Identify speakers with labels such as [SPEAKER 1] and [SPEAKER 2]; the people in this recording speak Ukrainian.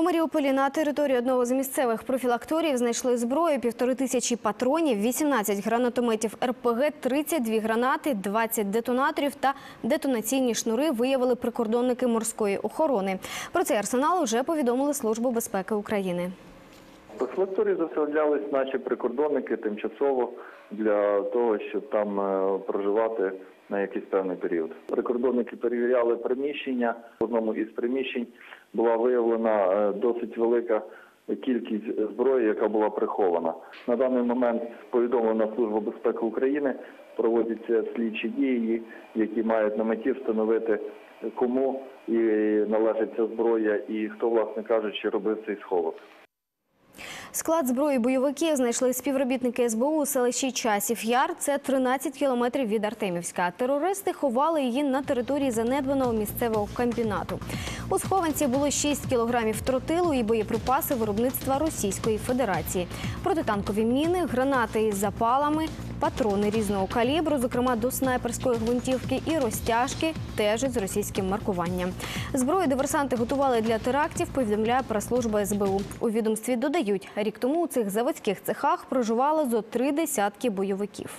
[SPEAKER 1] У Маріуполі на території одного з місцевих профілакторів знайшли зброю, півтори тисячі патронів, 18 гранатометів РПГ, 32 гранати, 20 детонаторів та детонаційні шнури виявили прикордонники морської охорони. Про цей арсенал вже повідомили Службу безпеки України.
[SPEAKER 2] В профілакторії заселялись наші прикордонники тимчасово для того, щоб там е, проживати на якийсь певний період. Прикордонники перевіряли приміщення. В одному із приміщень була виявлена е, досить велика кількість зброї, яка була прихована. На даний момент повідомлена Служба безпеки України. Проводяться слідчі дії, які мають на меті встановити кому і належить ця зброя, і хто, власне кажучи, робив цей сховок.
[SPEAKER 1] Склад зброї бойовиків знайшли співробітники СБУ у селищі Часів Яр. Це 13 кілометрів від Артемівська. Терористи ховали її на території занедбаного місцевого комбінату. У схованці було 6 кілограмів тротилу і боєприпаси виробництва Російської Федерації. Протитанкові міни, гранати із запалами, патрони різного калібру, зокрема до снайперської гвинтівки і розтяжки, теж з російським маркуванням. Зброю диверсанти готували для терактів, повідомляє прес-служба СБУ. У відомстві додають, рік тому у цих заводських цехах проживало зо три десятки бойовиків.